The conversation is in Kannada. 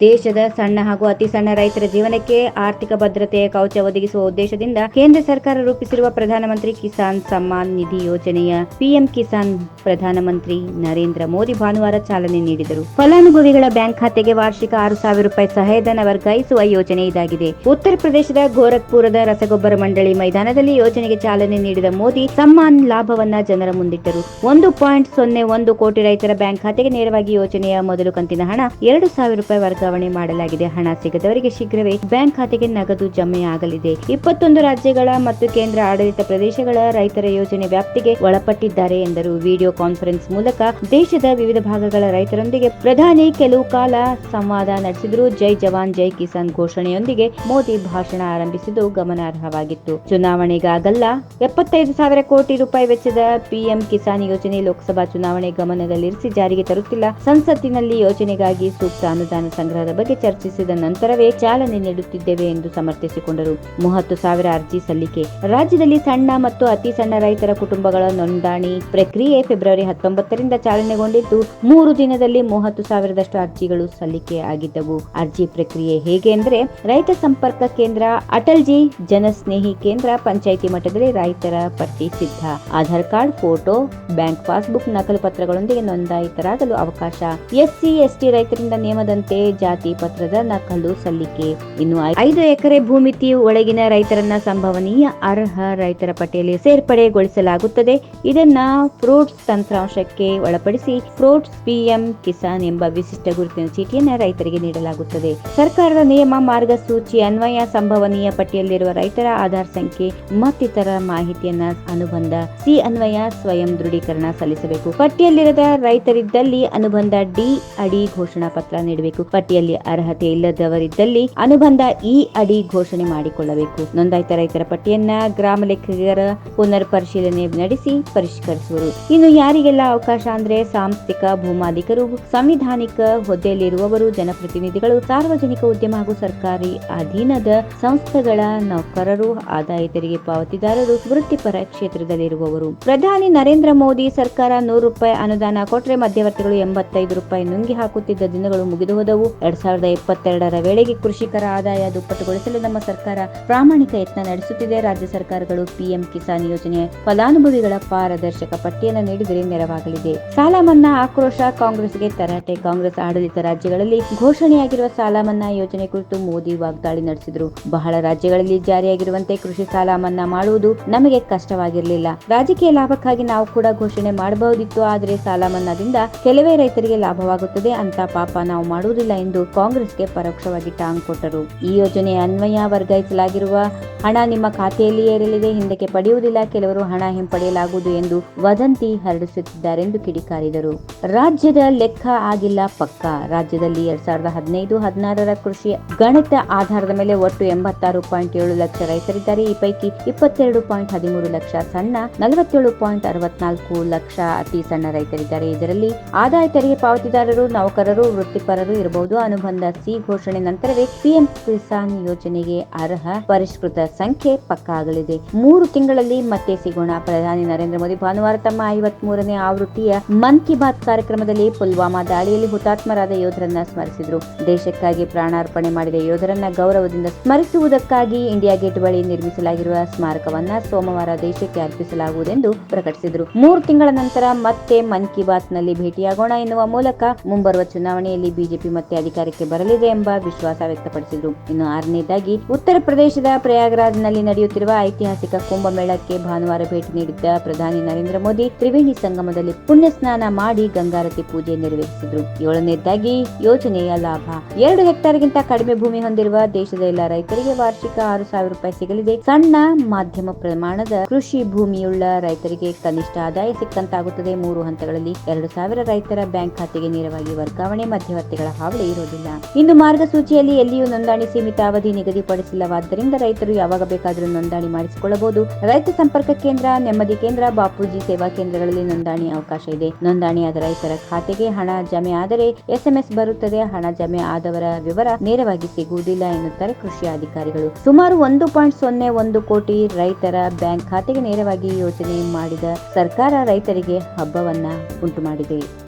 ದೇಶದ ಸಣ್ಣ ಹಾಗೂ ಅತಿ ಸಣ್ಣ ರೈತರ ಜೀವನಕ್ಕೆ ಆರ್ಥಿಕ ಭದ್ರತೆಯ ಕವಚ ಒದಗಿಸುವ ಉದ್ದೇಶದಿಂದ ಕೇಂದ್ರ ಸರ್ಕಾರ ರೂಪಿಸಿರುವ ಪ್ರಧಾನಮಂತ್ರಿ ಕಿಸಾನ್ ಸಮ್ಮಾನ್ ನಿಧಿ ಯೋಜನೆಯ ಪಿಎಂ ಕಿಸಾನ್ ಪ್ರಧಾನಮಂತ್ರಿ ನರೇಂದ್ರ ಮೋದಿ ಭಾನುವಾರ ಚಾಲನೆ ನೀಡಿದರು. ಫಲಾನುಭವಿಗಳ ಬ್ಯಾಂಕ್ ಖಾತೆಗೆ ವಾರ್ಷಿಕ ಆರು ಸಾವಿರ ರೂಪಾಯಿ ಸಹಾಯಧನ ವರ್ಗಾಯಿಸುವ ಯೋಜನೆ ಇದಾಗಿದೆ. ಉತ್ತರ ಪ್ರದೇಶದ ಗೋರಖ್ಪುರದ ರಸಗೊಬ್ಬರ ಮಂಡಳಿ ಮೈದಾನದಲ್ಲಿ ಯೋಜನೆಗೆ ಚಾಲನೆ ನೀಡಿದ ಮೋದಿ ಸಮ್ಮಾನ್ ಲಾಭವನ್ನ ಜನರ ಮುಂದಿಟ್ಟರು. ಒಂದು ಪಾಯಿಂಟ್ ಸೊನ್ನೆ ಒಂದು ಕೋಟಿ ರೈತರ ಬ್ಯಾಂಕ್ ಖಾತೆಗೆ ನೇರವಾಗಿ ಯೋಜನೆಯ ಮೊದಲು ಕಂತಿನ ಹಣ ಎರಡು ಸಾವಿರ ರೂಪಾಯಿ ವರ್ಗಾವಣೆ ಮಾಡಲಾಗಿದೆ. ಹಣ ಸಿಗದವರಿಗೆ ಶೀಘ್ರವೇ ಬ್ಯಾಂಕ್ ಖಾತೆಗೆ ನಗದು ಜಮೆ ಆಗಲಿದೆ ಇಪ್ಪತ್ತೊಂದು ರಾಜ್ಯಗಳ ಮತ್ತು ಕೇಂದ್ರ ಆಡಳಿತ ಪ್ರದೇಶಗಳ ರೈತರ ಯೋಜನೆ ವ್ಯಾಪ್ತಿಗೆ ಒಳಪಟ್ಟಿದ್ದಾರೆ ಎಂದರು. ವಿಡಿಯೋ ಕಾನ್ಫರೆನ್ಸ್ ಮೂಲಕ ದೇಶದ ವಿವಿಧ ಭಾಗಗಳ ರೈತರೊಂದಿಗೆ ಪ್ರಧಾನಿ ಕೆಲವು ಕಾಲ ಸಂವಾದ ನಡೆಸಿದ್ರು. ಜೈ ಜವಾನ್, ಜೈ ಕಿಸಾನ್ ಘೋಷಣೆಯೊಂದಿಗೆ ಮೋದಿ ಭಾಷಣ ಆರಂಭಿಸಿದ್ದು ಗಮನಾರ್ಹವಾಗಿತ್ತು. ಚುನಾವಣೆಗಾಗಲ್ಲ, ಎಪ್ಪತ್ತೈದು ಸಾವಿರ ಕೋಟಿ ರೂಪಾಯಿ ವೆಚ್ಚದ ಪಿಎಂ ಕಿಸಾನ್ ಯೋಜನೆ ಲೋಕಸಭಾ ಚುನಾವಣೆ ಗಮನದಲ್ಲಿರಿಸಿ ಜಾರಿಗೆ ತರುತ್ತಿಲ್ಲ. ಸಂಸತ್ತಿನಲ್ಲಿ ಯೋಜನೆಗಾಗಿ ಸೂಕ್ತ ಅನುದಾನ ಸಂಗ್ರಹದ ಬಗ್ಗೆ ಚರ್ಚಿಸಿದ ನಂತರವೇ ಚಾಲನೆ ನೀಡುತ್ತಿದ್ದೇವೆ ಎಂದು ಸಮರ್ಥಿಸಿಕೊಂಡರು. ಮೂವತ್ತು ಸಾವಿರ ಅರ್ಜಿ ಸಲ್ಲಿಕೆ. ರಾಜ್ಯದಲ್ಲಿ ಸಣ್ಣ ಮತ್ತು ಅತಿ ಸಣ್ಣ ರೈತರ ಕುಟುಂಬಗಳ ನೋಂದಣಿ ಪ್ರಕ್ರಿಯೆ ಫೆಬ್ರವರಿ ಹತ್ತೊಂಬತ್ತರಿಂದ ಚಾಲನೆಗೊಂಡಿದ್ದು, ಮೂರು ದಿನದಲ್ಲಿ ಮೂವತ್ತು ಸಾವಿರದಷ್ಟು ಅರ್ಜಿಗಳು ಸಲ್ಲಿಕೆ ಆಗಿದ್ದವು. ಅರ್ಜಿ ಪ್ರಕ್ರಿಯೆ ಹೇಗೆ ಅಂದರೆ, ರೈತ ಸಂಪರ್ಕ ಕೇಂದ್ರ ಅಟಲ್ಜಿ ಜನಸ್ನೇಹಿ ಕೇಂದ್ರ, ಪಂಚಾಯಿತಿ ಮಟ್ಟದಲ್ಲಿ ರೈತರ ಪಟ್ಟಿ ಸಿದ್ಧ. Aadhaar card, photo, bank passbook ನಕಲು ಪತ್ರಗಳೊಂದಿಗೆ ನೋಂದಾಯಿತರಾಗಲು ಅವಕಾಶ. ಎಸ್ಸಿ, ಎಸ್ಟಿ ರೈತರಿಂದ ನಿಯಮದಂತೆ ಜಾತಿ ಪತ್ರದ ನಕಲು ಸಲ್ಲಿಕೆ. ಇನ್ನು ಐದು ಎಕರೆ ಭೂಮಿತಿ ಒಳಗಿನ ರೈತರನ್ನ ಸಂಭವನೀಯ ಅರ್ಹ ರೈತರ ಪಟ್ಟಿಯಲ್ಲಿ ಸೇರ್ಪಡೆಗೊಳಿಸಲಾಗುತ್ತದೆ. ಇದನ್ನ ಫ್ರೂಟ್ಸ್ ತಂತ್ರಾಂಶಕ್ಕೆ ಒಳಪಡಿಸಿ ಫ್ರೂಟ್ಸ್ ಪಿಎಂ ಕಿಸಾನ್ ಎಂಬ ವಿಶಿಷ್ಟ ಗುರುತಿನ ಚೀಟಿಯನ್ನು ರೈತರಿಗೆ ನೀಡಲಾಗುತ್ತದೆ. ಸರ್ಕಾರದ ನಿಯಮ ಮಾರ್ಗಸೂಚಿ ಅನ್ವಯ ಸಂಭವನೀಯ ಪಟ್ಟಿಯಲ್ಲಿರುವ ರೈತರ ಆಧಾರ್ ಸಂಖ್ಯೆ ಮತ್ತಿತರ ಮಾಹಿತಿಯನ್ನ ಅನುಬಂಧ ಸಿ ಅನ್ವಯ ಸ್ವಯಂ ದೃಢೀಕರಣ ಸಲ್ಲಿಸಬೇಕು. ಪಟ್ಟಿಯಲ್ಲಿರದ ರೈತರಿದ್ದಲ್ಲಿ ಅನುಬಂಧ ಡಿ ಅಡಿ ಘೋಷಣಾ ಪತ್ರ ನೀಡಬೇಕು. ಪಟ್ಟಿಯಲ್ಲಿ ಅರ್ಹತೆ ಇಲ್ಲದವರಿದ್ದಲ್ಲಿ ಅನುಬಂಧ ಇ ಅಡಿ ಘೋಷಣೆ ಮಾಡಿಕೊಳ್ಳಬೇಕು. ನೋಂದಾಯಿತ ರೈತರ ಪಟ್ಟಿಯನ್ನ ಗ್ರಾಮ ಲೆಕ್ಕಿಗರ ಪುನರ್ ಪರಿಶೀಲನೆ ನಡೆಸಿ ಪರಿಷ್ಕರಿಸುವರು. ಇನ್ನು ಯಾರಿಗೆಲ್ಲ ಅವಕಾಶ ಅಂದ್ರೆ ಸಾಂಸ್ಥಿಕ ಭೂಮಾಲೀಕರು, ಸಂವಿಧಾನಿಕ ಹುದ್ದೆಯಲ್ಲಿರುವವರು, ಜನಪ್ರತಿನಿಧಿಗಳು, ಸಾರ್ವಜನಿಕ ಉದ್ಯಮ ಹಾಗೂ ಸರ್ಕಾರಿ ಅಧೀನದ ಸಂಸ್ಥೆಗಳ ನೌಕರರು, ಆದಾಯ ತೆರಿಗೆ ಪಾವತಿದಾರರು, ವೃತ್ತಿಪರ ಕ್ಷೇತ್ರದಲ್ಲಿರುವವರು. ಪ್ರಧಾನಿ ನರೇಂದ್ರ ಮೋದಿ ಸರ್ಕಾರ ನೂರು ರೂಪಾಯಿ ಅನುದಾನ ಕೊಟ್ಟರೆ ಮಧ್ಯವರ್ತಿಗಳು ಎಂಬತ್ತೈದು ರೂಪಾಯಿ ನುಂಗಿ ಹಾಕುತ್ತಿದ್ದ ದಿನಗಳು ಮುಗಿದು ಹೋದವು. ಎರಡ್ ಸಾವಿರದ ಇಪ್ಪತ್ತೆರಡರ ವೇಳೆಗೆ ಕೃಷಿಕರ ಆದಾಯ ದುಪ್ಪಟ್ಟುಗೊಳಿಸಲು ನಮ್ಮ ಸರ್ಕಾರ ಪ್ರಾಮಾಣಿಕ ಯತ್ನ ನಡೆಸುತ್ತಿದೆ. ರಾಜ್ಯ ಸರ್ಕಾರಗಳು ಪಿಎಂ ಕಿಸಾನ್ ಯೋಜನೆ ಫಲಾನುಭವಿಗಳ ಪಾರದರ್ಶಕ ಪಟ್ಟಿಯನ್ನು ನೀಡಿದರೆ ನೆರವಾಗಲಿದೆ. ಸಾಲ ಮನ್ನಾ ಆಕ್ರೋಶ ಕಾಂಗ್ರೆಸ್ಗೆ ತರಾಟೆ. ಕಾಂಗ್ರೆಸ್ ಆಡಳಿತ ರಾಜ್ಯಗಳಲ್ಲಿ ಘೋಷಣೆಯಾಗಿರುವ ಸಾಲ ಮನ್ನಾ ಯೋಜನೆ ಕುರಿತು ಮೋದಿ ವಾಗ್ದಾಳಿ ನಡೆಸಿದರು. ಬಹಳ ರಾಜ್ಯಗಳಲ್ಲಿ ಜಾರಿಯಾಗಿರುವಂತೆ ಕೃಷಿ ಸಾಲ ಮನ್ನಾ ಮಾಡುವುದು ನಮಗೆ ಕಷ್ಟವಾಗಿರಲಿಲ್ಲ. ರಾಜಕೀಯ ಲಾಭಕ್ಕಾಗಿ ನಾವು ಕೂಡ ಘೋಷಣೆ ಮಾಡಬಹುದಿತ್ತು, ಆದರೆ ಸಾಲ ಮನ್ನಾದಿಂದ ಕೆಲವೇ ರೈತರಿಗೆ ಲಾಭವಾಗುತ್ತದೆ. ಅಂತ ಪಾಪ ನಾವು ಮಾಡುವುದಿಲ್ಲ ಎಂದು ಕಾಂಗ್ರೆಸ್ಗೆ ಪರೋಕ್ಷವಾಗಿ ಟಾಂಗ್ ಕೊಟ್ಟರು. ಈ ಯೋಜನೆ ಅನ್ವಯ ವರ್ಗಾಯಿಸಲಾಗಿರುವ ಹಣ ನಿಮ್ಮ ಖಾತೆಯಲ್ಲಿಯೇ ಇರಲಿದೆ, ಹಿಂದಕ್ಕೆ ಪಡೆಯುವುದಿಲ್ಲ, ಕೆಲವರು ಹಣ ಹಿಂಪಡೆಯಲಾಗುವುದು ಎಂದು ವದಂತಿ ಹರಡಿಸುತ್ತಿದ್ದಾರೆಂದು ಕಿಡಿಕಾರಿದರು. ರಾಜ್ಯದ ಲೆಕ್ಕ ಆಗಿಲ್ಲ ಪಕ್ಕ. ರಾಜ್ಯದಲ್ಲಿ ಎರಡ್ ಸಾವಿರದ ಹದಿನೈದು, ಹದಿನಾರರ ಕೃಷಿ ಗಣಿತ ಆಧಾರದ ಮೇಲೆ ಒಟ್ಟು ಎಂಬತ್ತಾರು ಪಾಯಿಂಟ್ ಏಳು ಲಕ್ಷ ರೈತರಿದ್ದಾರೆ. ಈ ಪೈಕಿ ಇಪ್ಪತ್ತೆರಡು ಪಾಯಿಂಟ್ ಹದಿಮೂರು ಲಕ್ಷ ಸಣ್ಣ, ನಲವತ್ತೇಳು ಪಾಯಿಂಟ್ ಅರವತ್ನಾಲ್ಕು ಲಕ್ಷ ಅತಿ ಸಣ್ಣ ರೈತರಿದ್ದಾರೆ. ಇದರಲ್ಲಿ ಆದಾಯ ತೆರಿಗೆ ಪಾವತಿದಾರರು, ನೌಕರರು, ವೃತ್ತಿಪರರು ಇರಬಹುದು. ಅನುಬಂಧ ಸಿ ಘೋಷಣೆ ನಂತರವೇ ಪಿಎಂ ಕಿಸಾನ್ ಯೋಜನೆಗೆ ಅರ್ಹ ಪರಿಷ್ಕೃತ ಸಂಖ್ಯೆ ಪಕ್ಕಾ ಆಗಲಿದೆ. ಮೂರು ತಿಂಗಳಲ್ಲಿ ಮತ್ತೆ ಸಿಗೋಣ. ಪ್ರಧಾನಿ ನರೇಂದ್ರ ಮೋದಿ ಭಾನುವಾರ ತಮ್ಮ ಐವತ್ ಮೂರನೇ ಆವೃತ್ತಿಯ ಮನ್ ಕಿ ಬಾತ್ ಕಾರ್ಯಕ್ರಮದಲ್ಲಿ ಪುಲ್ವಾಮಾ ದಾಳಿಯಲ್ಲಿ ಹುತಾತ್ಮರಾದ ಯೋಧರನ್ನ ಸ್ಮರಿಸಿದರು. ದೇಶಕ್ಕಾಗಿ ಪ್ರಾಣಾರ್ಪಣೆ ಮಾಡಿದ ಯೋಧರನ್ನ ಗೌರವದಿಂದ ಸ್ಮರಿಸುವುದಕ್ಕಾಗಿ ಇಂಡಿಯಾ ಗೇಟ್ ಬಳಿ ನಿರ್ಮಿಸಲಾಗಿರುವ ಸ್ಮಾರಕವನ್ನ ಸೋಮವಾರ ದೇಶಕ್ಕೆ ಅರ್ಪಿಸಲಾಗುವುದೆಂದು ಪ್ರಕಟಿಸಿದರು. ಮೂರು ತಿಂಗಳ ನಂತರ ಮತ್ತೆ ಮನ್ ಕಿ ಬಾತ್ನಲ್ಲಿ ಭೇಟಿಯಾಗೋಣ ಎನ್ನುವ ಮೂಲಕ ಮುಂಬರುವ ಚುನಾವಣೆಯಲ್ಲಿ ಬಿಜೆಪಿ ಮತ್ತೆ ಅಧಿಕಾರಕ್ಕೆ ಬರಲಿದೆ ಎಂಬ ವಿಶ್ವಾಸ ವ್ಯಕ್ತಪಡಿಸಿದರು. ಇನ್ನು ಆರನೇದಾಗಿ, ಉತ್ತರ ಪ್ರದೇಶದ ಪ್ರಯಾಗ್ರಾಜ್ನಲ್ಲಿ ನಡೆಯುತ್ತಿರುವ ಐತಿಹಾಸಿಕ ಕುಂಭಮೇಳಕ್ಕೆ ಭಾನುವಾರ ಭೇಟಿ ನೀಡಿದ್ದ ಪ್ರಧಾನಿ ನರೇಂದ್ರ ಮೋದಿ, ತ್ರಿವೇಣಿ ಸಂಗಮದಲ್ಲಿ ಪುಣ್ಯ ಸ್ನಾನ ಮಾಡಿ ಗಂಗಾರತಿ ಪೂಜೆ ನೆರವೇರಿಸಿದ್ರು. ಏಳನೇದಾಗಿ, ಯೋಜನೆಯ ಲಾಭ. ಎರಡು ಹೆಕ್ಟೇರ್ಗಿಂತ ಕಡಿಮೆ ಭೂಮಿ ಹೊಂದಿರುವ ದೇಶದ ಎಲ್ಲ ರೈತರಿಗೆ ವಾರ್ಷಿಕ ಆರು ಸಾವಿರ ರೂಪಾಯಿ ಸಿಗಲಿದೆ. ಸಣ್ಣ ಮಾಧ್ಯಮ ಪ್ರಮಾಣದ ಕೃಷಿ ಭೂಮಿಯುಳ್ಳ ರೈತರಿಗೆ ಕನಿಷ್ಠ ಆದಾಯ ಸಿಕ್ಕಂತಾಗುತ್ತದೆ. ಮೂರು ಹಂತಗಳಲ್ಲಿ ಎರಡು ಸಾವಿರ ರೈತರ ಬ್ಯಾಂಕ್ ಖಾತೆಗೆ ನೇರವಾಗಿ ವರ್ಗಾವಣೆ, ಮಧ್ಯವರ್ತಿಗಳ ಹಾವಳಿ ಇರುವುದಿಲ್ಲ ಇನ್ನು ಮಾರ್ಗಸೂಚಿಯಲ್ಲಿ ಎಲ್ಲಿಯೂ ನೋಂದಣಿ ಸೀಮಿತ ಅವಧಿ ನಿಗದಿಪಡಿಸಿಲ್ಲವಾದ್ದರಿಂದ ರೈತರು ಯಾವಾಗ ಬೇಕಾದರೂ ನೋಂದಣಿ ಮಾಡಿಸಿಕೊಳ್ಳಬಹುದು. ರೈತ ಸಂಪರ್ಕ ಕೇಂದ್ರ, ನೆಮ್ಮದಿ ಕೇಂದ್ರ, ಬಾಪೂಜಿ ಸೇವಾ ಕೇಂದ್ರಗಳಲ್ಲಿ ನೋಂದಣಿ ಅವಕಾಶ ಇದೆ. ನೋಂದಣಿಯಾದ ರೈತರ ಖಾತೆಗೆ ಹಣ ಜಮೆ ಆದರೆ ಎಸ್ಎಂಎಸ್ ಬರುತ್ತದೆ. ಹಣ ಜಮೆ ಆದವರ ವಿವರ ನೇರವಾಗಿ ಸಿಗುವುದಿಲ್ಲ ಎನ್ನುತ್ತಾರೆ ಕೃಷಿ ಅಧಿಕಾರಿಗಳು. ಸುಮಾರು ಒಂದು ಪಾಯಿಂಟ್ ಸೊನ್ನೆ ಒಂದು ಕೋಟಿ ರೈತರ ಬ್ಯಾಂಕ್ ಖಾತೆಗೆ ನೇರವಾಗಿ ಯೋಜನೆ ಮಾಡಿದ ಸರ್ಕಾರ ರೈತರಿಗೆ ಹಬ್ಬವನ್ನ ಉಂಟು ಮಾಡಿದೆ